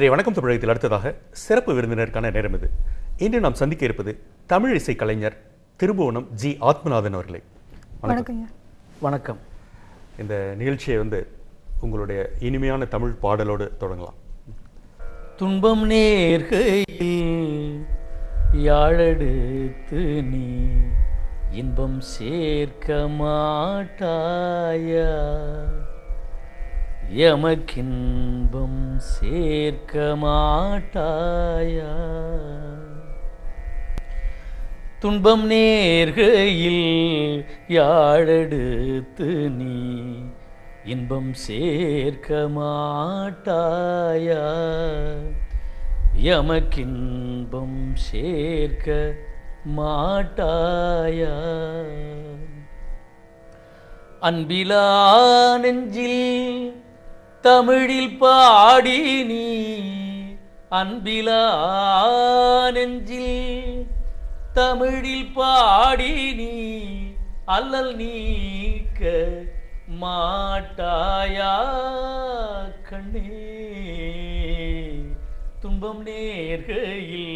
இன்றைய வணக்கம் தமிழகத்தில் அடுத்ததாக சிறப்பு விருந்தினருக்கான நேரம் இது. இன்று நாம் சந்திக்க இருப்பது தமிழ் இசை கலைஞர் திருபுவனம் ஜி. ஆத்மநாதன் அவர்களை. வணக்கங்க வணக்கம். இந்த நிகழ்ச்சியை வந்து உங்களுடைய இனிமையான தமிழ் பாடலோடு தொடங்கலாம். துன்பம் நேர்கையில் யாழெடுத்து நீ இன்பம் சேர்க்க மாட்டாயா? எமக்கின்பம் சேர்க்க மாட்டாயா துன்பம் நேர்கையில் யாழெடுத்து நீ இன்பம் சேர்க்க மாட்டாயா எமக்கின்பம் சேர்க்க மாட்டாயா அன்பிலா நெஞ்சில் தமிழில் பாடி நீ அன்பிலா நெஞ்சில். தமிழில் பாடி நீ அல்லல் நீக்க மாட்டாயா கண்ணே. துன்பம் நேர்கையில்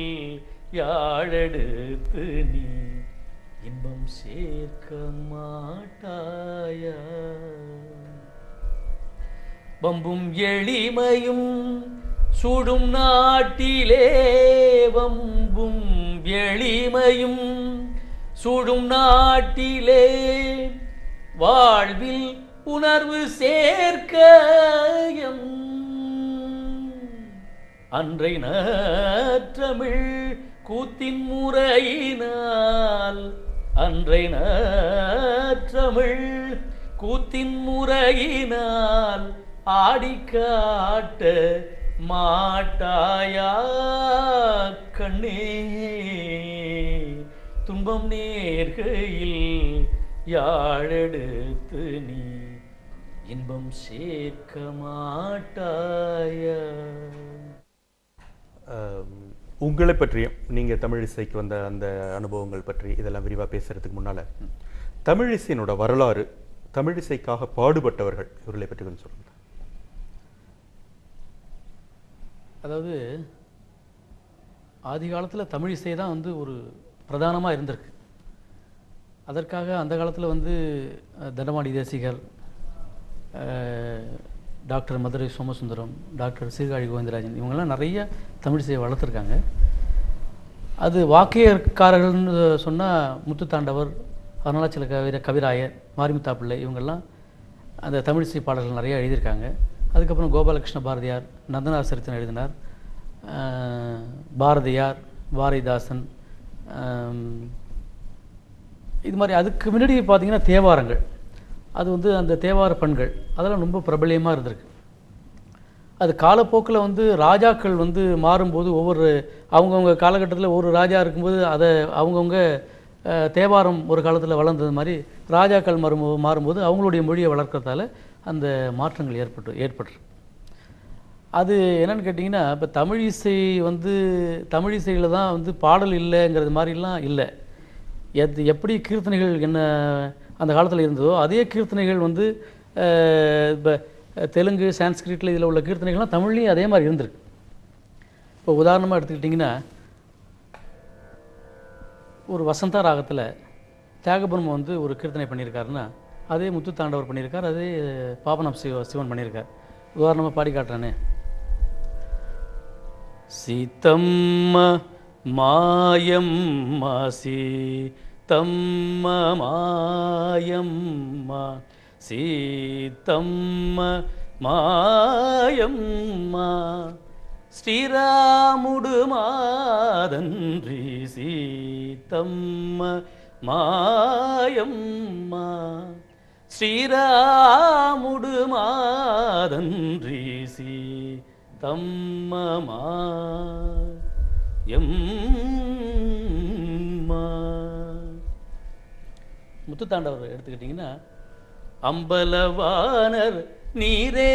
யாழெடுத்து நீ இன்பம் சேர்க்க மாட்டாயா வம்பும் எளிமையும் சுடும் நாட்டிலே வம்பும் எளிமையும் சுடும் நாட்டிலே வாழ்வில் உணர்வு சேர்க்க அன்றை நற்றமிழ் கூத்தின் முறையினால் அன்றை நற்றமிழ் கூத்தின் முறையினால் ஆடிக்காட்ட மாட்டாயா கண்ணே? துன்பம் நேர்கையில் யாழெடுத்து நீ இன்பம் சேர்க்க மாட்டாயா? உங்களை பற்றியும் நீங்கள் தமிழ் இசைக்கு வந்த அந்த அனுபவங்கள் பற்றி இதெல்லாம் விரிவாக பேசுறதுக்கு முன்னால் தமிழ் இசையினோட வரலாறு தமிழ் இசைக்காக பாடுபட்டவர்கள் இவர்களை பற்றி கொஞ்சம் சொல்லுங்கள் அதாவது ஆதி காலத்தில் தமிழ் இசை தான் வந்து ஒரு பிரதானமாக இருந்திருக்கு. அதற்காக அந்த காலத்தில் வந்து அஹ், தேசிகர் டாக்டர் மதுரை சோமசுந்தரம் டாக்டர் சீர்காழி கோவிந்தராஜன் இவங்கெல்லாம் நிறைய தமிழ் இசையை வளர்த்துருக்காங்க. அது வாக்கியக்காரர்கள்னு சொன்னால் முத்துத்தாண்டவர் அருணாச்சல கவிர கவிராயர் மாரிமுத்தா பிள்ளை இவங்கெல்லாம் அந்த தமிழிசை பாடல்கள் நிறைய எழுதியிருக்காங்க. அதுக்கப்புறம் கோபாலகிருஷ்ண பாரதியார் நந்தனார் எழுதினார். பாரதியார் பாரதிதாசன் இது மாதிரி அதுக்கு முன்னாடி பார்த்திங்கன்னா தேவாரங்கள். அது வந்து அந்த தேவார பண்கள். அதெல்லாம் ரொம்ப பிரபலியமாக இருந்திருக்கு. அது காலப்போக்கில் வந்து ராஜாக்கள் வந்து மாறும்போது ஒவ்வொரு அவங்கவுங்க காலகட்டத்தில் ஒரு ராஜா இருக்கும்போது அதை அவங்கவுங்க தேவாரம் ஒரு காலத்தில் வளர்ந்தது மாதிரி ராஜாக்கள் மாறும்போது மாறும்போது அவங்களுடைய மொழியை வளர்க்கறதால அந்த மாற்றங்கள் ஏற்பட்டு ஏற்பட்டு அது என்னென்னு கேட்டிங்கன்னா இப்போ தமிழ் இசை வந்து தமிழ் இசையில் தான் வந்து பாடல் இல்லைங்கிறது மாதிரிலாம் இல்லை. எத் எப்படி கீர்த்தனைகள் என்ன அந்த காலத்தில் இருந்ததோ அதே கீர்த்தனைகள் வந்து இப்போ தெலுங்கு சான்ஸ்கிரிட்டில் இதில் உள்ள கீர்த்தனைகள்லாம் தமிழ்லேயும் அதே மாதிரி இருந்திருக்கு. இப்போ உதாரணமாக எடுத்துக்கிட்டிங்கன்னா ஒரு வசந்தா ராகத்தில் தியாகபுரம் வந்து ஒரு கீர்த்தனை பண்ணியிருக்காருன்னா அதே முத்து தாண்டவர் பண்ணியிருக்கார் அதே பாபனம் சிவ சிவன் பண்ணியிருக்கார். உதாரணமாக பாடி காட்டுறானே. சீத்தம்ம மாயம்மா சீத்தம்ம மாயம்மா சீத்தம்ம மாயம்மா ஸ்ரீராமுடு மாதன்றி சீத்தம்ம மாயம்மா. ஸ்ரீராமுடு மாதன்றி சீத்தம்மமா எம்மா. முத்துத்தாண்டவர் எடுத்துக்கிட்டிங்கன்னா அம்பலவானர் நீரே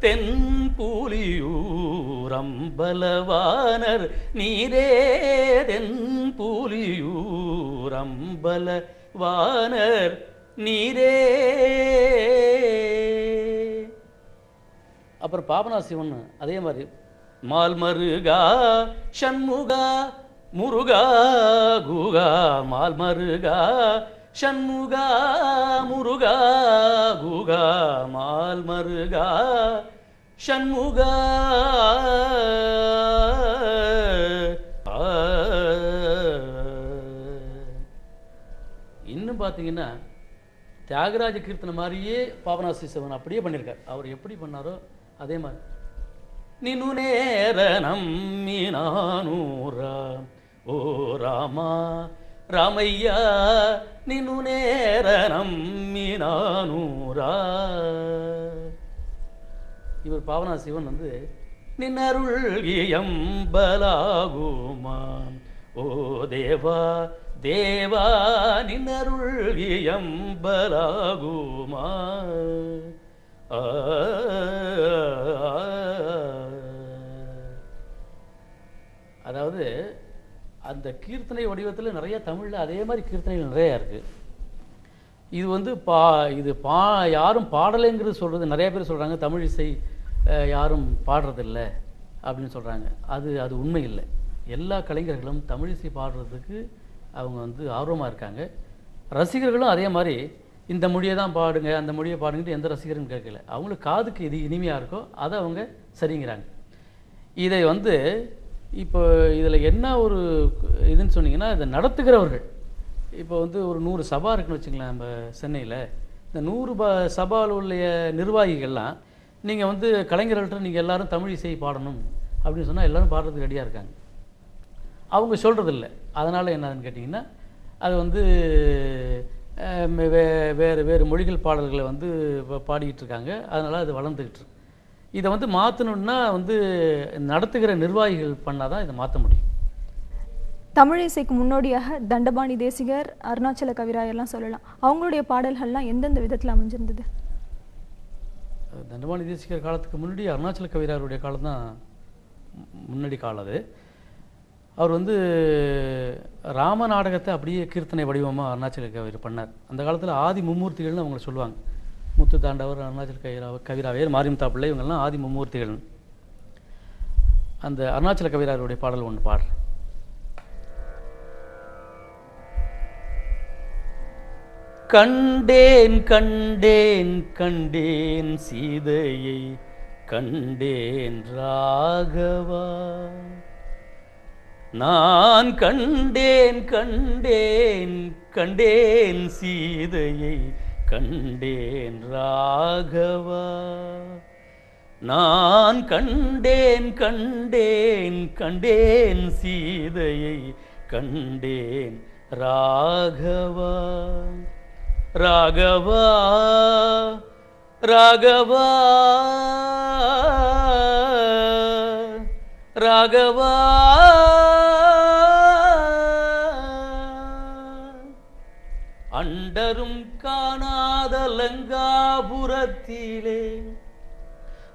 தென்பூலியூர். அம்பலவானர் நீரே தென்பூலியூர். வானர் நீரே. அப்புறம் பாபனா சிவன் அதே மாதிரி. மால் மருகா சண்முகா முருகா குகா. மால் மருகா சண்முகா முருகா குகா. மால் மருகா சண்முகா. இன்னும் பார்த்தீங்கன்னா தியாகராஜ கீர்த்தனை மாதிரியே பாபநாசி சிவன் அப்படியே பண்ணியிருக்கார். அவர் எப்படி பண்ணாரோ அதே மாதிரி. நினு நேர நம்மினானூரா ஓ ராமா ராமையா நினு நேர நம்மினானூரா இவர் பாவனா சிவன் வந்து நின்னருள் எம்பலாகுமா ஓ தேவா தேவா நின்னருள்கியம்பலாகுமா ஆ அதாவது அந்த கீர்த்தனை வடிவத்தில் நிறைய தமிழில் அதே மாதிரி கீர்த்தனைகள் நிறையா இருக்குது இது வந்து பா இது பா யாரும் பாடலைங்கிறது சொல்கிறது நிறைய பேர் சொல்கிறாங்க தமிழ் இசை யாரும் பாடுறதில்ல அப்படின்னு சொல்கிறாங்க அது அது உண்மை இல்லை. எல்லா கலைஞர்களும் தமிழிசை பாடுறதுக்கு அவங்க வந்து ஆர்வமாக இருக்காங்க. ரசிகர்களும் அதே மாதிரி இந்த மொழியை தான் பாடுங்க அந்த மொழியை பாடுங்கன்னு எந்த ரசிகரும் கேட்கல. அவங்களுக்கு காதுக்கு இது இனிமையாக இருக்கோ அதை அவங்க சரிங்கிறாங்க. இதை வந்து இப்போ இதில் என்ன ஒரு இதுன்னு சொன்னீங்கன்னா இதை நடத்துகிறவர்கள். இப்போ வந்து ஒரு நூறு சபா இருக்குன்னு வச்சுங்களேன் நம்ம சென்னையில். இந்த நூறு ப சபாவில் உள்ள நிர்வாகிகள்லாம் நீங்கள் வந்து கலைஞர்கள்ட்ட நீங்கள் எல்லாரும் தமிழ் இசை பாடணும் அப்படின்னு சொன்னால் எல்லோரும் பாடுறதுக்கு ரெடியாக இருக்காங்க. அவங்க சொல்கிறதில்ல அதனால் என்னதுன்னு கேட்டிங்கன்னா அது வந்து வே வேறு வேறு மொழிகள் பாடல்களை வந்து பாடிக்கிட்டு இருக்காங்க அதனால் அது வளர்ந்துக்கிட்டு இருக்கு. இதை வந்து மாற்றணுன்னா வந்து நடத்துகிற நிர்வாகிகள் பண்ணால் தான் இதை மாற்ற முடியும். தமிழ் இசைக்கு முன்னோடியாக தண்டபாணி தேசிகர் அருணாச்சல கவிராயெல்லாம் சொல்லலாம். அவங்களுடைய பாடல்கள்லாம் எந்தெந்த விதத்தில் அமைஞ்சிருந்தது? தண்டபாணி தேசிகர் காலத்துக்கு முன்னாடி அருணாச்சல கவிராருடைய காலம் தான் முன்னாடி காலம் அது. அவர் வந்து ராம நாடகத்தை அப்படியே கீர்த்தனை வடிவமாக அருணாச்சல கவிர் பண்ணார். அந்த காலத்தில் ஆதி மும்மூர்த்திகள்னு அவங்கள சொல்லுவாங்க. முத்து தாண்டவர் அருணாச்சல கவிரா கவிராவையர் மாரிமுத்தா பிள்ளை இவங்கெல்லாம் ஆதி மும்மூர்த்திகள். அந்த அருணாச்சல கவிராருடைய பாடல் ஒன்று பாடுறேன் கண்டேன் கண்டேன் கண்டேன் சீதையை கண்டேன் ராகவா. நான் கண்டேன் கண்டேன் கண்டேன் சீதையை கண்டேன் ராகவா. நான் கண்டேன் கண்டேன் கண்டேன் சீதையை கண்டேன் ராகவா. ராகவா ராகவா. ராகவா. அண்டரும் காணாத லங்காபுரத்திலே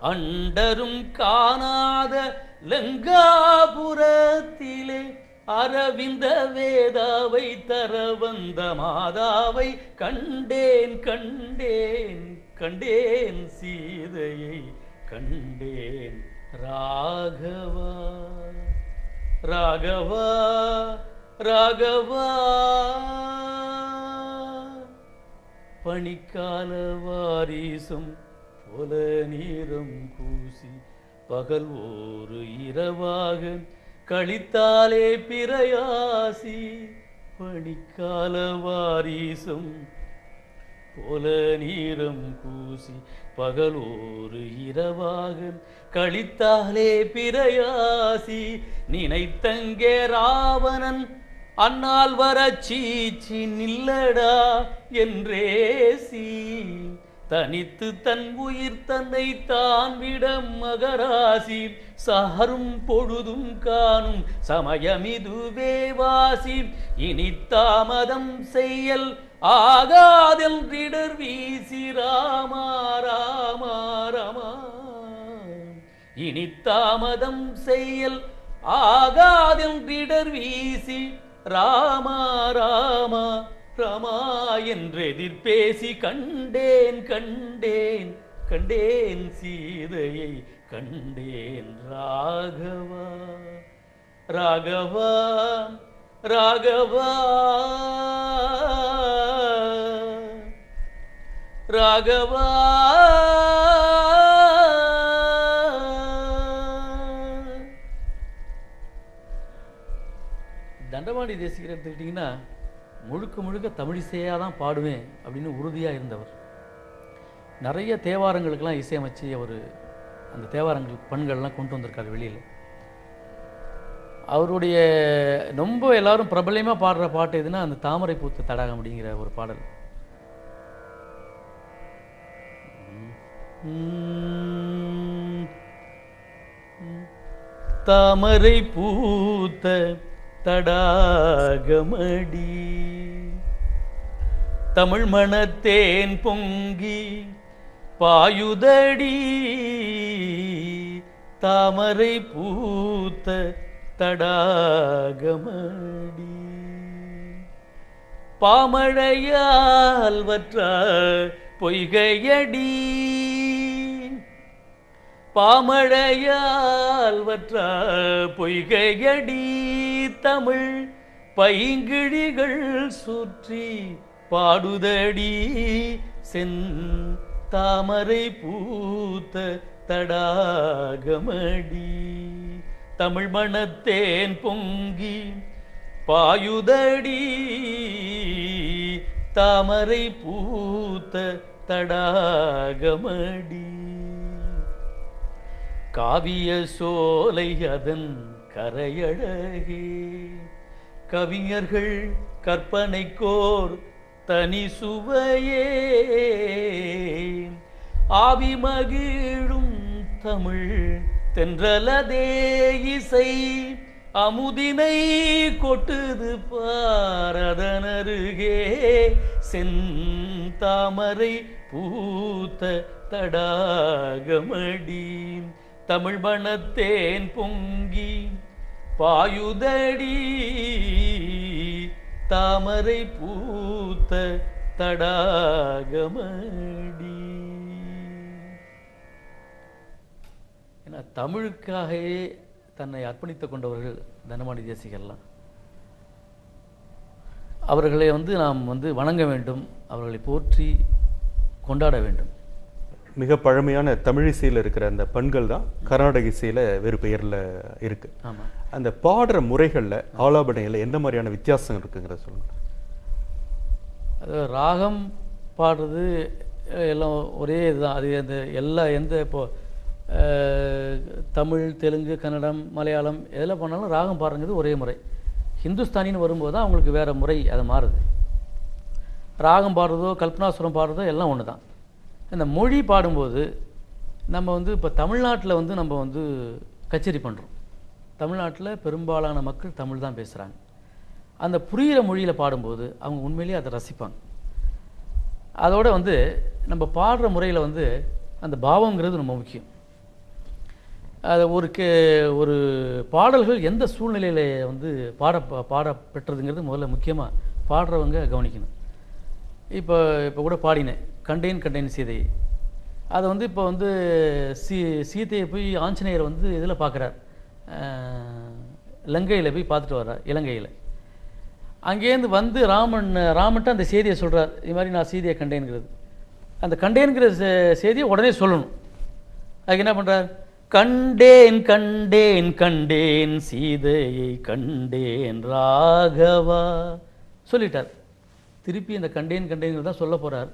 அண்டரும் காணாத லங்காபுரத்திலே அரவிந்த வேதாவை தர வந்த மாதாவை கண்டேன் கண்டேன் கண்டேன் சீதையை கண்டேன் ராகவா. ராகவா ராகவா. பனிக்கால வாரிசும் புல நீரம் கூசி பகல் ஒரு இரவாக கழித்தாலே பிரயாசி பனிக்கால வாரிசும் போல நீரம் கூசி பகல் ஒரு இரவாக கழித்தாலே பிரயாசி நினைத்தங்கே ராவணன் அன்னால் வர சீச்சி நில்லடா என்றேசி தனித்து தன் உயிர் தன்னை தான் விட மகராசி சாரும் பொழுதும் காணும் சமயமிதுவே வாசி இனி தாமதம் செய்யல் திடர் வீசி ராமா ராமா ராமா இனி தாமதம் செய்யல் திடர் வீசி ராமா ராமா ராமா என்றெதிர் பேசி கண்டேன் கண்டேன் கண்டேன் சீதையை கண்டேன் ராகவா. ராகவா ராகவா. ராகவா. தண்டவாணி தேசிகர் எடுத்துக்கிட்டிங்கன்னா முழுக்க முழுக்க தமிழிசையாக தான் பாடுவேன் அப்படின்னு உறுதியாக இருந்தவர். நிறைய தேவாரங்களுக்கெல்லாம் இசையமைச்சு அவர் அந்த தேவாரங்கள் பண்கள்லாம் கொண்டு வந்திருக்காரு வெளியில். அவருடைய ரொம்ப எல்லாரும் பிரபலமாக பாடுற பாட்டு எதுனா அந்த தாமரை பூத்த தடாகம் அப்படிங்கிற ஒரு பாடல். தாமரை பூத்த தடாகமடி. தமிழ் மணத்தேன் பொங்கி பாயுதடி. தாமரை பூத்த தடாகமடி. பாமழையால் வற்ற பொய்கையடி. பாமழையால் வற்ற பொய்கையடி தமிழ் பைங்கிழிகள் சுற்றி பாடுதடி செந்தாமரை பூத்த தடாகமடி. தமிழ் மணத்தேன் பொங்கி பாயுதடி தாமரை பூத்த தடாகமடி. காவிய சோலை அதன் கரையழகே. கவிஞர்கள் கற்பனைக்கோர் தனி சுவையே. ஆவி மகிழும் தமிழ் தென்றலதே இசை. அமுதினை கொட்டுது பாரதனருகே. செந்தாமரை பூத்த தடாகமடி. தமிழ்வணத்தேன் பொங்கி பாயுதடி தாமரை பூத்த தடாகமடி. ஏன்னா தமிழுக்காகவே தன்னை அர்ப்பணித்துக் கொண்டவர்கள் தனமணி தேசிகர்லாம். அவர்களை வந்து நாம் வந்து வணங்க வேண்டும் அவர்களை போற்றி கொண்டாட வேண்டும். மிக பழமையான தமிழிசையில் இருக்கிற அந்த பண்கள் தான் கர்நாடக இசையில் வேறு பெயரில் இருக்கு. ஆமாம் அந்த பாடுற முறைகளில் ஆலாபனையில் எந்த மாதிரியான வித்தியாசம் இருக்குங்கிறத சொல்லுங்க. அது ராகம் பாடுறது எல்லாம் ஒரே இதுதான். அது அந்த எல்லா எந்த இப்போ தமிழ் தெலுங்கு கன்னடம் மலையாளம் எதில் பண்ணாலும் ராகம் பாடுறது ஒரே முறை. ஹிந்துஸ்தானின்னு வரும்போது தான் அவங்களுக்கு வேறு முறை அது மாறுது. ராகம் பாடுறதோ கல்பனாசுரம் பாடுறதோ எல்லாம் ஒன்று தான் இந்த மொழி பாடும்போது நம்ம வந்து இப்போ தமிழ்நாட்டில் வந்து நம்ம வந்து கச்சேரி பண்ணுறோம் தமிழ்நாட்டில் பெரும்பாலான மக்கள் தமிழ் தான் பேசுகிறாங்க அந்த புரிகிற மொழியில் பாடும்போது அவங்க உண்மையிலேயே அதை ரசிப்பாங்க. அதோடு வந்து நம்ம பாடுற முறையில் வந்து அந்த பாவங்கிறது ரொம்ப முக்கியம். அது ஒரு கே ஒரு பாடல்கள் எந்த சூழ்நிலையில் வந்து பாட பாட பெற்றதுங்கிறது முதல்ல முக்கியமாக பாடுறவங்க கவனிக்கணும். இப்போ இப்போ கூட பாடினேன். கண்டேன் கண்டேன் சீதையை அதை வந்து இப்போ வந்து சீ சீதையை போய் ஆஞ்சநேயர் வந்து இதில் பார்க்குறார் லங்கையில் போய் பார்த்துட்டு வர்றார் இலங்கையில். அங்கேருந்து வந்து ராமன் ராமன்ட்ட அந்த செய்தியை சொல்கிறார் இது மாதிரி நான் சீதையை கண்டேன்கிறது. அந்த கண்டேன்கிற செய்தியை உடனே சொல்லணும். அதுக்கு என்ன பண்ணுறார் கண்டேன் கண்டேன் கண்டேன் சீதையை கண்டேன் ராகவா. சொல்லிட்டார். திருப்பி அந்த கண்டேன் கண்டேன் தான் சொல்ல போகிறார்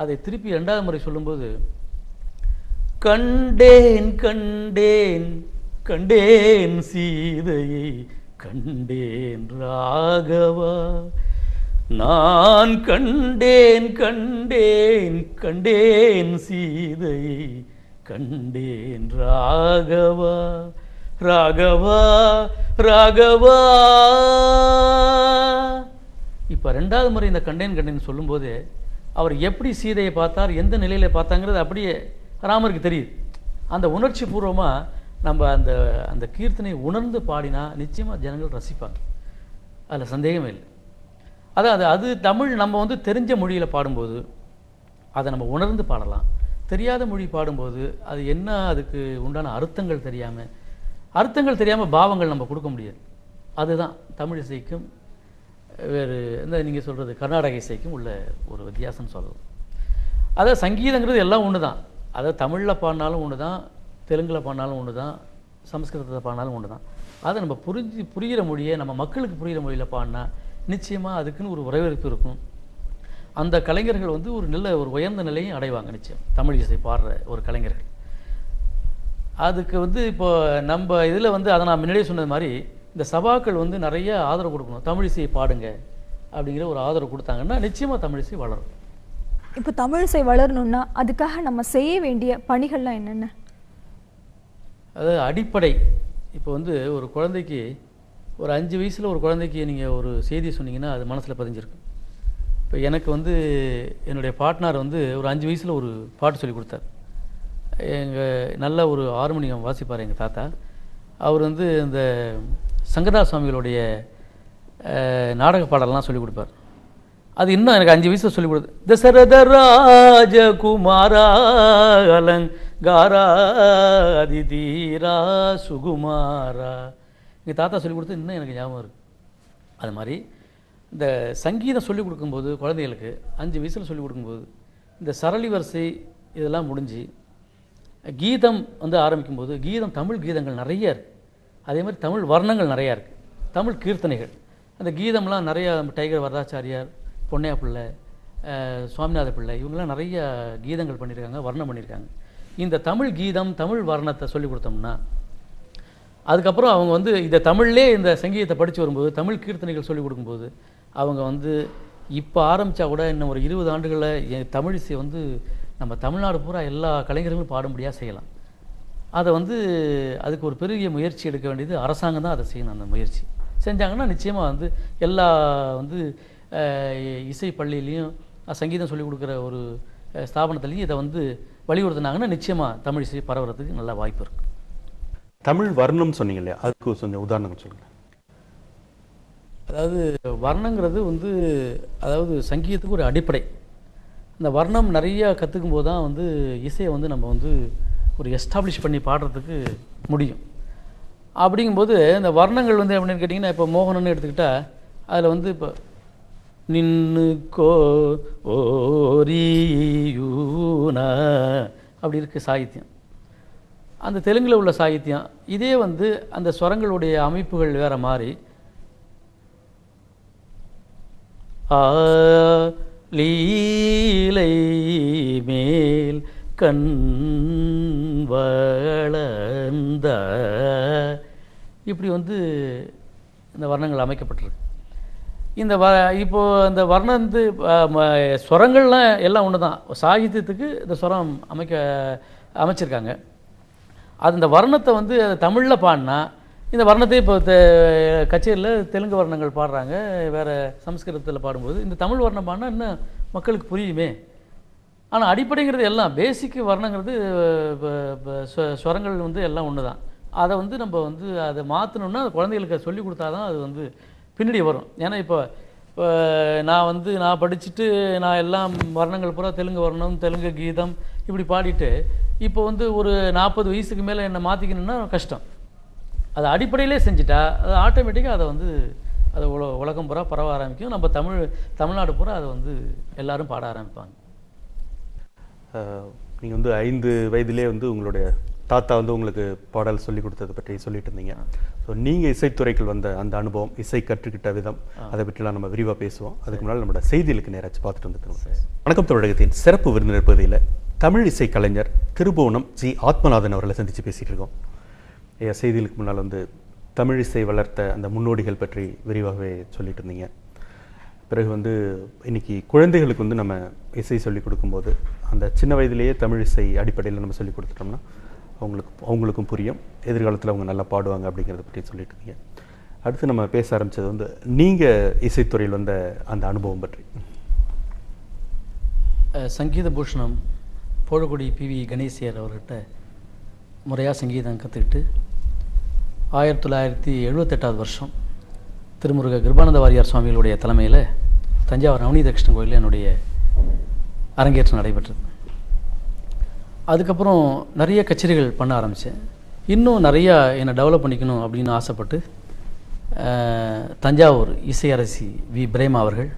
அதை திருப்பி ரெண்டாவது முறை சொல்லும்போது கண்டேன் கண்டேன் கண்டேன் சீதையை கண்டேன் ராகவா நான் கண்டேன் கண்டேன் கண்டேன் சீதையை கண்டேன் ராகவா ராகவா ராகவா. இப்போ ரெண்டாவது முறை இந்த கண்டேன் கண்டேன் சொல்லும்போது அவர் எப்படி சீதையை பார்த்தார் எந்த நிலையில் பார்த்தாங்கிறது அப்படியே ராமருக்கு தெரியுது. அந்த உணர்ச்சி பூர்வமாக நம்ம அந்த அந்த கீர்த்தனை உணர்ந்து பாடினா நிச்சயமாக ஜனங்கள் ரசிப்பாங்க. அதில் சந்தேகமே இல்லை. அதான் அது அது தமிழ் நம்ம வந்து தெரிஞ்ச மொழியில் பாடும்போது அதை நம்ம உணர்ந்து பாடலாம். தெரியாத மொழி பாடும்போது அது என்ன அதுக்கு உண்டான அர்த்தங்கள் தெரியாமல் அர்த்தங்கள் தெரியாமல் பாவங்கள் நம்ம கொடுக்க முடியாது. அதுதான் தமிழ் இசைக்கும் வேறு இந்த நீங்கள் சொல்கிறது கர்நாடக இசைக்கும் உள்ள ஒரு வித்தியாசம்னு சொல்லலாம். அதாவது சங்கீதங்கிறது எல்லாம் ஒன்று தான். அதாவது தமிழில் பாடினாலும் ஒன்று தான் தெலுங்கில் பாடினாலும் ஒன்று தான் சம்ஸ்கிருதத்தில் பாடினாலும் ஒன்று தான். அதை நம்ம புரிஞ்சு புரிகிற மொழியை நம்ம மக்களுக்கு புரிகிற மொழியில் பாடினா நிச்சயமாக அதுக்குன்னு ஒரு வரவேற்பு இருக்கும். அந்த கலைஞர்கள் வந்து ஒரு நல்ல ஒரு உயர்ந்த நிலையும் அடைவாங்க நிச்சயம். தமிழ் இசை பாடுற ஒரு கலைஞர்கள். அதுக்கு வந்து இப்போ நம்ம இதில் வந்து அதை நான் முன்னாடியே சொன்னது மாதிரி இந்த சபாக்கள் வந்து நிறைய ஆதரவு கொடுக்கணும். தமிழ் இசையை பாடுங்க அப்படிங்கிற ஒரு ஆதரவு கொடுத்தாங்கன்னா நிச்சயமாக தமிழ் இசை வளரும். இப்போ தமிழிசை வளரணும்னா அதுக்காக நம்ம செய்ய வேண்டிய பணிகள்லாம் என்னென்ன? அதாவது அடிப்படை. இப்போ வந்து ஒரு குழந்தைக்கு ஒரு அஞ்சு வயசில் ஒரு குழந்தைக்கு நீங்கள் ஒரு செய்தி சொன்னீங்கன்னா அது மனசில் பதிஞ்சிருக்கும் இப்போ எனக்கு வந்து என்னுடைய பார்ட்னர் வந்து ஒரு அஞ்சு வயசில் ஒரு பாட்டு சொல்லி கொடுத்தார். எங்கள் நல்ல ஒரு ஹார்மோனியம் வாசிப்பார் எங்கள் தாத்தா. அவர் வந்து இந்த சங்கரதாஸ் சுவாமிகளுடைய நாடக பாடலாம் சொல்லிக் கொடுப்பார். அது இன்னும் எனக்கு அஞ்சு வயசு சொல்லிக் கொடுத்து தசரத ராஜகுமாரா அலங்காரா அதிதீரா சுகுமாரா. எங்கள் தாத்தா சொல்லிக் கொடுத்து இன்னும் எனக்கு ஞாபகம் இருக்குது அது மாதிரி இந்த சங்கீதம் சொல்லிக் கொடுக்கும்போது குழந்தைகளுக்கு அஞ்சு வயசில் சொல்லிக் கொடுக்கும்போது இந்த சரளி வரிசை இதெல்லாம் முடிஞ்சு கீதம் வந்து ஆரம்பிக்கும்போது கீதம் தமிழ் கீதங்கள் நிறைய இருக்குது அதே மாதிரி தமிழ் வர்ணங்கள் நிறையா இருக்குது தமிழ் கீர்த்தனைகள். அந்த கீதம்லாம் நிறையா டைகர் வரதாச்சாரியார் பொன்னையா பிள்ளை சுவாமிநாத பிள்ளை இவங்கெல்லாம் நிறைய கீதங்கள் பண்ணியிருக்காங்க வர்ணம் பண்ணியிருக்காங்க. இந்த தமிழ் கீதம் தமிழ் வர்ணத்தை சொல்லி கொடுத்தோம்னா அதுக்கப்புறம் அவங்க வந்து இந்த தமிழ்லே இந்த சங்கீதத்தை படித்து வரும்போது தமிழ் கீர்த்தனைகள் சொல்லிக் கொடுக்கும்போது அவங்க வந்து இப்போ ஆரம்பித்தா கூட இன்னும் ஒரு இருபது ஆண்டுகளில் தமிழிசை தமிழ் வந்து நம்ம தமிழ்நாடு பூரா எல்லா கலைஞர்களும் பாடும்படியாக செய்யலாம். அதை வந்து அதுக்கு ஒரு பெரிய முயற்சி எடுக்க வேண்டியது அரசாங்கம் தான் அதை செய்யணும் அந்த முயற்சி. செஞ்சாங்கன்னா நிச்சயமாக வந்து எல்லா வந்து இசை பள்ளியிலையும் சங்கீதம் சொல்லிக் கொடுக்குற ஒரு ஸ்தாபனத்துலேயும் இதை வந்து வலியுறுத்தினாங்கன்னா நிச்சயமாக தமிழ் இசை பரவுறதுக்கு நல்ல வாய்ப்பு இருக்குது தமிழ் வர்ணம் சொன்னீங்க இல்லையா? அதுக்கு கொஞ்சம் உதாரணம் சொல்லுங்க. அதாவது வர்ணங்கிறது வந்து அதாவது சங்கீதத்துக்கு ஒரு அடிப்படை. இந்த வர்ணம் நிறைய கற்றுக்கும் போது தான் வந்து இசையை வந்து நம்ம வந்து ஒரு எஸ்டாப்ளிஷ் பண்ணி பாடுறதுக்கு முடியும். அப்படிங்கும்போது இந்த வர்ணங்கள் வந்து எப்படின்னு கேட்டிங்கன்னா இப்போ மோகனன்னு எடுத்துக்கிட்டால் அதில் வந்து இப்போ நின்னு கோ ஓரியூனா அப்படி இருக்குது சாகித்யம். அந்த தெலுங்கில் உள்ள சாகித்யம் இதே வந்து அந்த ஸ்வரங்களுடைய அமைப்புகள் வேற மாதிரி ஆ லீலை மேல் கண் வளர்ந்த இப்படி வந்து இந்த வர்ணங்கள் அமைக்கப்பட்டிருக்கு. இந்த வ இப்போது இந்த வர்ணம் வந்து ம- ஸ்வரங்கள்லாம் எல்லாம் ஒன்று தான் சாகித்யத்துக்கு இந்த ஸ்வரம் அமைக்க அமைச்சிருக்காங்க. அது இந்த வர்ணத்தை வந்து தமிழில் பாடினா இந்த வர்ணத்தை இப்போ கச்சேரியில் தெலுங்கு வர்ணங்கள் பாடுறாங்க வேறு சமஸ்கிருதத்தில் பாடும்போது இந்த தமிழ் வர்ணம் பாடினா இன்னும் மக்களுக்கு புரியுமே. ஆனால் அடிப்படைங்கிறது எல்லாம் பேசிக் வர்ணங்கிறது ஸ்வரங்கள் வந்து எல்லாம் ஒன்று தான் அதை வந்து நம்ம வந்து அதை மாற்றணும்னா குழந்தைகளுக்கு சொல்லி கொடுத்தா தான் அது வந்து பின்னாடி வரும். ஏன்னா இப்போ இப்போ நான் வந்து நான் படிச்சுட்டு நான் எல்லாம் வர்ணங்கள் பூரா தெலுங்கு வர்ணம் தெலுங்கு கீதம் இப்படி பாடிட்டு இப்போ வந்து ஒரு நாற்பது வயசுக்கு மேலே என்னை மாற்றிக்கணும்னா கஷ்டம். அது அடிப்படையிலே செஞ்சுட்டா அது ஆட்டோமேட்டிக்காக அதை வந்து அது உல உலகம் பூரா பரவ ஆரம்பிக்கும். நம்ம தமிழ் தமிழ்நாடு பூரா அதை வந்து எல்லாரும் பாட ஆரம்பிப்பாங்க. அஹ், நீங்க வந்து ஐந்து வயதிலே வந்து உங்களுடைய தாத்தா வந்து உங்களுக்கு பாடல் சொல்லி கொடுத்ததை பற்றி சொல்லிட்டு இருந்தீங்க. ஸோ நீங்க இசைத்துறைக்குள் வந்த அந்த அனுபவம் இசை கற்றுக்கிட்ட விதம் அதை பற்றிலாம் நம்ம விரிவா பேசுவோம். அதுக்கு முன்னால் நம்மளோட செய்திகளுக்கு நேராச்சு பார்த்துட்டு வந்துட்டு வணக்கம் தமிழகத்தின் சிறப்பு விருந்தினர் பகுதியில் தமிழ் இசை கலைஞர் திருபுவனம் ஜி ஆத்மநாதன் அவர்களை சந்திச்சு பேசிட்டு இருக்கோம். ஐயா செய்திகளுக்கு முன்னால் வந்து தமிழ் இசை வளர்த்த அந்த முன்னோடிகள் பற்றி விரிவாகவே சொல்லிட்டு இருந்தீங்க. பிறகு வந்து இன்னைக்கு குழந்தைகளுக்கு வந்து நம்ம இசை சொல்லி கொடுக்கும்போது அந்த சின்ன வயதிலேயே தமிழ் இசை அடிப்படையில் நம்ம சொல்லிக் கொடுத்துட்டோம்னா அவங்களுக்கு அவங்களுக்கும் புரியும். எதிர்காலத்தில் அவங்க நல்லா பாடுவாங்க அப்படிங்கிறத பற்றி சொல்லிட்டு இருக்கீங்க. அடுத்து நம்ம பேச ஆரம்பித்தது வந்து நீங்கள் இசைத்துறையில் வந்த அந்த அனுபவம் பற்றி. சங்கீத பூஷணம் போழக்குடி பிவி கணேசியர் அவர்கிட்ட முறையாக சங்கீதம் கற்றுக்கிட்டு ஆயிரத்தி தொள்ளாயிரத்தி எழுபத்தெட்டாவது வருஷம் திருமுருக கிருபானந்த வாரியார் சுவாமிகளுடைய தலைமையில் தஞ்சாவூர் நவநீத கிருஷ்ணன் கோயிலில் என்னுடைய அரங்கேற்றம் நடைபெற்றது. அதுக்கப்புறம் நிறைய கச்சேரிகள் பண்ண ஆரம்பித்தேன் இன்னும் நிறையா என்னை டெவலப் பண்ணிக்கணும் அப்படின்னு ஆசைப்பட்டு தஞ்சாவூர் இசையரசி வி. பிரேமா அவர்கள்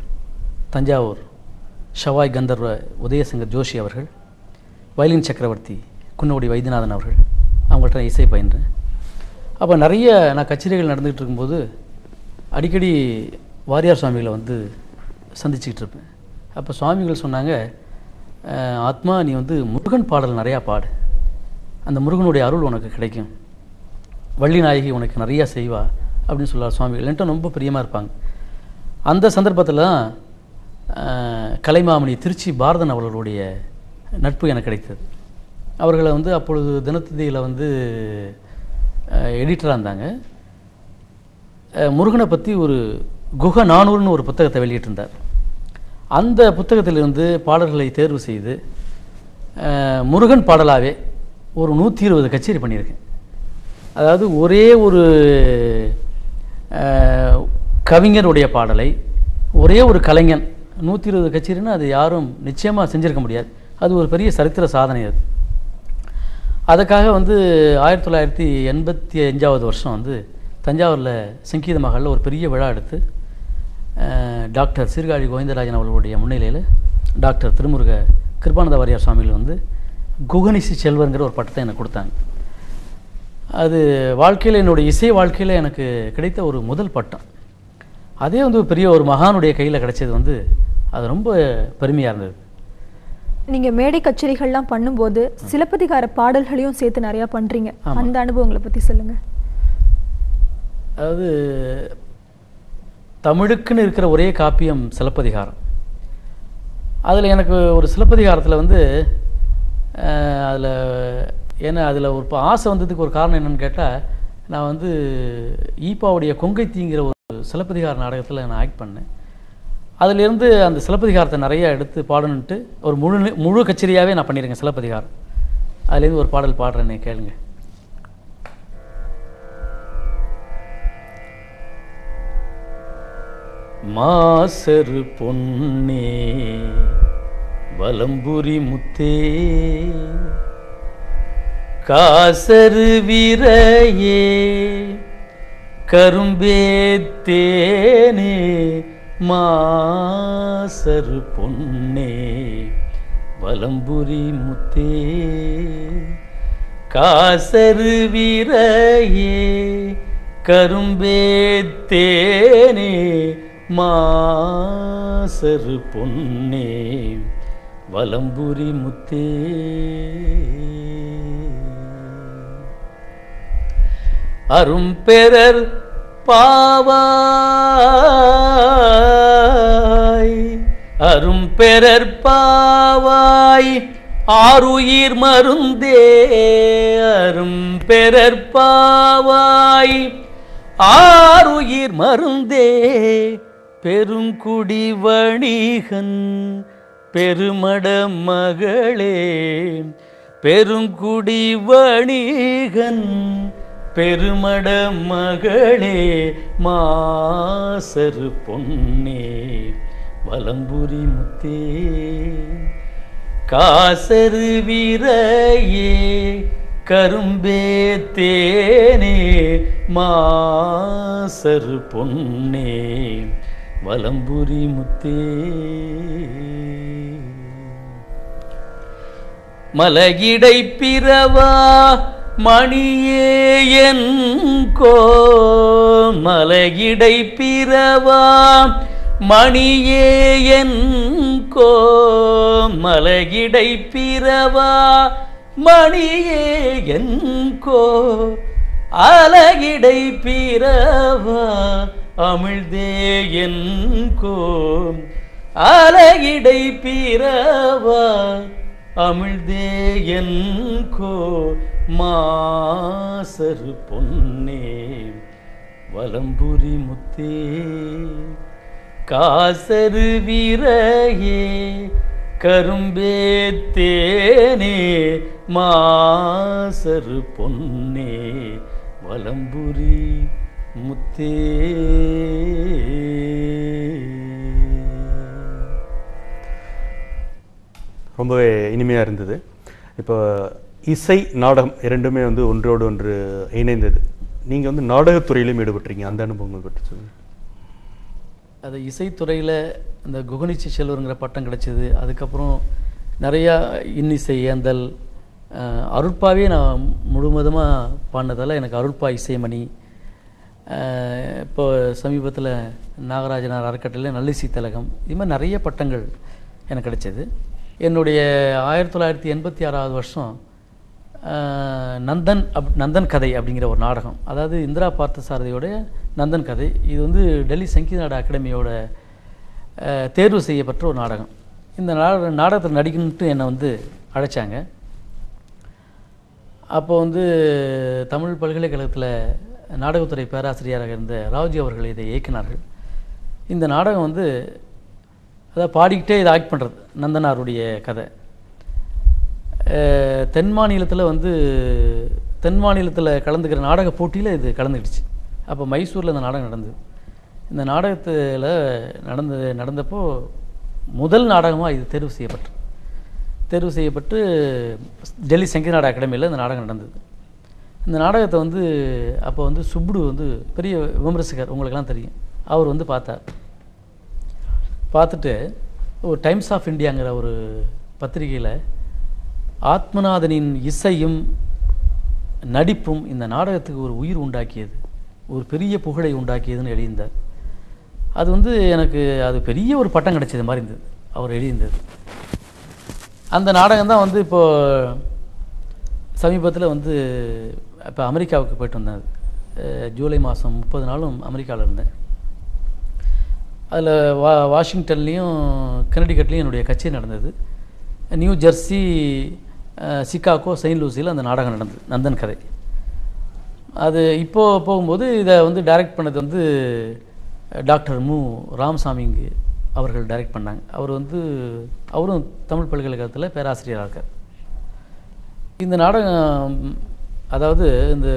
தஞ்சாவூர் ஷவாய் கந்தர்வ உதயசங்கர் ஜோஷி அவர்கள் வயலின் சக்கரவர்த்தி குன்னோடி வைத்தியநாதன் அவர்கள் அவங்கள்ட்ட நான் இசை பயின்றேன். அப்போ நிறைய நான் கச்சேரிகள் நடந்துகிட்டு இருக்கும்போது அடிக்கடி வாரியார் சுவாமிகளை வந்து சந்திச்சுக்கிட்டு இருப்பேன். அப்போ சுவாமிகள் சொன்னாங்க ஆத்மா நீ வந்து முருகன் பாடல் நிறையா பாடு. அந்த முருகனுடைய அருள் உனக்கு கிடைக்கும். வள்ளி நாயகி உனக்கு நிறையா செய்வா அப்படின்னு சொல்லுவார் சுவாமிகள் என்கிட்ட ரொம்ப பிரியமாக இருப்பாங்க. அந்த சந்தர்ப்பத்தில் தான் கலைமாமணி திருச்சி பாரதன் அவர்களுடைய நட்பு எனக்கு கிடைத்தது. அவர்களை வந்து அப்பொழுது தினத்தந்தியில் வந்து எடிட்டராக இருந்தாங்க. முருகனை பற்றி ஒரு குக நானூறுன்னு ஒரு புத்தகத்தை வெளியிட்டிருந்தார். அந்த புத்தகத்திலிருந்து பாடல்களை தேர்வு செய்து முருகன் பாடலாகவே ஒரு நூற்றி இருபது கச்சேரி பண்ணியிருக்கேன். அதாவது ஒரே ஒரு கவிஞருடைய பாடலை ஒரே ஒரு கலைஞன் நூற்றி இருபது கச்சேரின்னா அது யாரும் நிச்சயமாக செஞ்சிருக்க முடியாது. அது ஒரு பெரிய சரித்திர சாதனை அது. அதுக்காக வந்து ஆயிரத்தி தொள்ளாயிரத்தி எண்பத்தி அஞ்சாவது வருஷம் வந்து தஞ்சாவூரில் சங்கீத மகளில் ஒரு பெரிய விழா எடுத்து டாக்டர் சீர்காழி கோவிந்தராஜன் அவர்களுடைய முன்னிலையில் டாக்டர் திருமுருக கிருபானந்த வாரியார் சுவாமிகள் வந்து குகனிசி செல்வருங்கிற ஒரு பட்டத்தை எனக்கு கொடுத்தாங்க. அது வாழ்க்கையில் என்னுடைய இசை வாழ்க்கையில் எனக்கு கிடைத்த ஒரு முதல் பட்டம். அதே வந்து ஒரு பெரிய ஒரு மகானுடைய கையில் கிடைச்சது வந்து அது ரொம்ப பெருமையாக இருந்தது. நீங்க மேடை கச்சேரிகள்லாம் பண்ணும்போது சிலப்பதிகார பாடல்களையும் சேர்த்து நிறைய பண்றீங்க. அந்த அனுபவங்களை பத்தி சொல்லுங்க. அதாவது தமிழுக்குன்னு இருக்கிற ஒரே காப்பியம் சிலப்பதிகாரம். அதில் எனக்கு ஒரு சிலப்பதிகாரத்தில் வந்து அதில் ஏன்னா அதில் ஒரு இப்போ ஆசை வந்ததுக்கு ஒரு காரணம் என்னென்னு கேட்டால் நான் வந்து ஈப்பாவுடைய கொங்கைத்தீங்கிற ஒரு சிலப்பதிகார நாடகத்தில் நான் ஆக்ட் பண்ணேன். அதிலிருந்து அந்த சிலப்பதிகாரத்தை நிறைய எடுத்து பாடணுன்ட்டு ஒரு முழு முழு கச்சேரியாகவே நான் பண்ணியிருக்கேன் சிலப்பதிகாரம். அதுலேருந்து ஒரு பாடல் பாடுறேன்னு கேளுங்கள் மாசரு பொன்னே வலம்புரி முத்தே. காசரு வீரையே கரும்பேத்தேனே மாசரு பொன்னே வலம்புரி முத்தே. காசரு வீரையே கரும்பேத்தேனே மாசரு பொன்னே வலம்புரி முத்தே. அரும்பெறர் பாவாய் அரும்பெறர் பாவாய் ஆறுயிர் மருந்தே. அரும்பெறர் பாவாய் ஆறுயிர் மருந்தே. பெருங்குடி வணிகன் பெருமட மகளே பெருங்குடி வணிகன் பெருமட மகளே மாசரு பொன்னே வலம்புரி முத்தே. காசரு வீரையே கரும்பே தேனே மாசரு பொன்னே. வலம்புரி முத்தே. மலகிடை பிறவா மணியே என் கோ. மலகிடை பிறவா மணியே என் கோ. மலகிடை பிறவா மணியே என் கோ. அலகிடை பிறவா அமிழ்தே என் கோ அலகிடை பிறவா? அமிழ்தே என் கோ மாசரு பொன்னே வலம்புரி முத்தே காசரு வீரையே கரும்பே தேனே மாசரு பொன்னே வலம்புரி முத்தே. ரொம்பவே இனிமையாக இருந்தது. இப்போ இசை நாடகம் இரண்டுமே வந்து ஒன்றோடு ஒன்று இணைந்தது. நீங்கள் வந்து நாடகத்துறையிலும் ஈடுபட்டிருக்கீங்க. அந்த அனுபவங்கள் பற்றி சொல்லுங்கள் அது இசைத்துறையில் இந்த குகனிச்சி செல்வருங்கிற பட்டம் கிடைச்சது. அதுக்கப்புறம் நிறையா இன்னிசை ஏந்தல் அருட்பாவே நான் முழுவதுமாக பாடினதால் எனக்கு அருட்பா இசைமணி இப்போ சமீபத்தில் நாகராஜனார் அறக்கட்டளை நல்லிசை திலகம் இது மாதிரி நிறைய பட்டங்கள் எனக்கு கிடைச்சது. என்னுடைய ஆயிரத்தி தொள்ளாயிரத்தி எண்பத்தி ஆறாவது வருஷம் நந்தன் அப் நந்தன் கதை அப்படிங்கிற ஒரு நாடகம். அதாவது இந்திரா பார்த்தசாரதியோடைய நந்தன் கதை. இது வந்து டெல்லி சங்கீத நாட அகாடமியோட தேர்வு செய்யப்பட்ட ஒரு நாடகம். இந்த நாட நாடகத்தில் நடிக்கணுன்ட்டு என்னை வந்து அழைச்சாங்க. அப்போ வந்து தமிழ் பல்கலைக்கழகத்தில் நாடகத்துறை பேராசிரியராக இருந்த ராவ்ஜி அவர்கள் இதை இயக்கினார்கள். இந்த நாடகம் வந்து அதாவது பாடிக்கிட்டே இதை ஆக்ட் பண்ணுறது நந்தனாருடைய கதை. தென் மாநிலத்தில் வந்து தென் மாநிலத்தில் கலந்துக்கிற நாடக போட்டியில் இது கலந்துக்கிடுச்சு. அப்போ மைசூரில் இந்த நாடகம் நடந்தது. இந்த நாடகத்தில் நடந்து நடந்தப்போ முதல் நாடகமாக இது தேர்வு செய்யப்பட்டது. தேர்வு செய்யப்பட்டு டெல்லி சங்கீத நாடக அகாடமியில் இந்த நாடகம் நடந்தது. இந்த நாடகத்தை வந்து அப்போ வந்து சுப்டு வந்து பெரிய விமர்சகர் உங்களுக்கெல்லாம் தெரியும். அவர் வந்து பார்த்தார். பார்த்துட்டு ஒரு டைம்ஸ் ஆஃப் இந்தியாங்கிற ஒரு பத்திரிகையில் ஆத்மநாதனின் இசையும் நடிப்பும் இந்த நாடகத்துக்கு ஒரு உயிர் உண்டாக்கியது ஒரு பெரிய புகழை உண்டாக்கியதுன்னு எழுதியிருந்தார். அது வந்து எனக்கு அது பெரிய ஒரு பட்டம் கிடைச்சது மாதிரி இருந்தது அவர் எழுதியிருந்தது. அந்த நாடகம் தான் வந்து இப்போது சமீபத்தில் வந்து இப்போ அமெரிக்காவுக்கு போயிட்டு வந்தேன். ஜூலை மாதம் முப்பது நாளும் அமெரிக்காவில் இருந்தேன். அதில் வா வாஷிங்டன்லேயும் கனடிகட்லேயும் என்னுடைய கட்சி நடந்தது. நியூ ஜெர்சி சிக்காகோ செயின்ட் லூசியில் அந்த நாடகம் நடந்தது நந்தன் கதை. அது இப்போது போகும்போது இதை வந்து டைரக்ட் பண்ணது வந்து டாக்டர் மு. ராமசாமிங்க அவர்கள் டைரக்ட் பண்ணாங்க. அவர் வந்து அவரும் தமிழ் பல்கலைக்கழகத்தில் பேராசிரியராக இருக்கார். இந்த நாடகம் அதாவது இந்த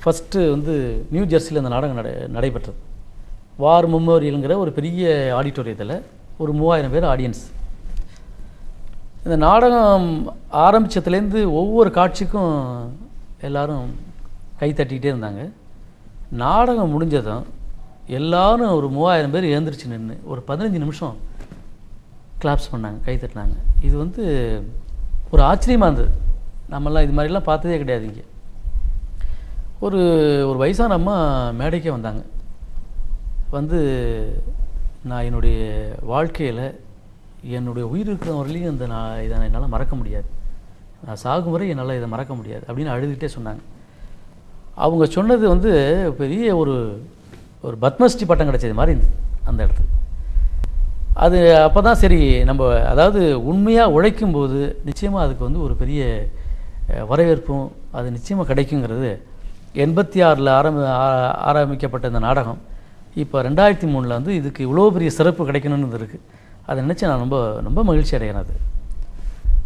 ஃபஸ்ட்டு வந்து நியூ ஜெர்சியில் இந்த நாடகம் நடை நடைபெற்றது. வார் மெமோரியலுங்கிற ஒரு பெரிய ஆடிட்டோரியத்தில் ஒரு மூவாயிரம் பேர் ஆடியன்ஸ் இந்த நாடகம் ஆரம்பித்ததுலேருந்து ஒவ்வொரு காட்சிக்கும் எல்லாரும் கை தட்டிக்கிட்டே இருந்தாங்க. நாடகம் முடிஞ்சதும் எல்லாரும் ஒரு மூவாயிரம் பேர் எழுந்திரிச்சு நின்று ஒரு பதினஞ்சு நிமிஷம் கிளாப்ஸ் பண்ணாங்க கை தட்டினாங்க. இது வந்து ஒரு ஆச்சரியமாக இருந்தது. நம்மெல்லாம் இது மாதிரிலாம் பார்த்ததே கிடையாது இங்கே. ஒரு ஒரு வயசான அம்மா மேடைக்கே வந்தாங்க. வந்து நான் என்னுடைய வாழ்க்கையில் என்னுடைய உயிர் இருக்கிற வரையிலையும் இந்த நான் இதை என்னால் மறக்க முடியாது. நான் சாகும் வரை என்னால் இதை மறக்க முடியாது அப்படின்னு அழுதுகிட்டே சொன்னாங்க. அவங்க சொன்னது வந்து பெரிய ஒரு ஒரு பத்மஸ்ரீ பட்டம் கிடைச்சது மாதிரி இருந்தது அந்த இடத்துல. அது அப்போ தான் சரி நம்ம அதாவது உண்மையாக உழைக்கும்போது நிச்சயமாக அதுக்கு வந்து ஒரு பெரிய வரவேற்பும் அது நிச்சயமாக கிடைக்குங்கிறது எண்பத்தி ஆறில் ஆரம்பி ஆ- ஆரம்பிக்கப்பட்ட இந்த நாடகம். இப்போ ரெண்டாயிரத்தி மூணில் வந்து இதுக்கு இவ்வளோ பெரிய சிறப்பு கிடைக்கணும்னு இருக்குது அதை நினச்சி நான் ரொம்ப ரொம்ப மகிழ்ச்சி அடைகிறேன் அது.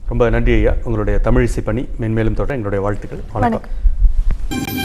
ரொம்ப நன்றி ஐயா. உங்களுடைய தமிழிசை பணி மென்மேலும் தொடர எங்களுடைய வாழ்த்துக்கள். வணக்கம்.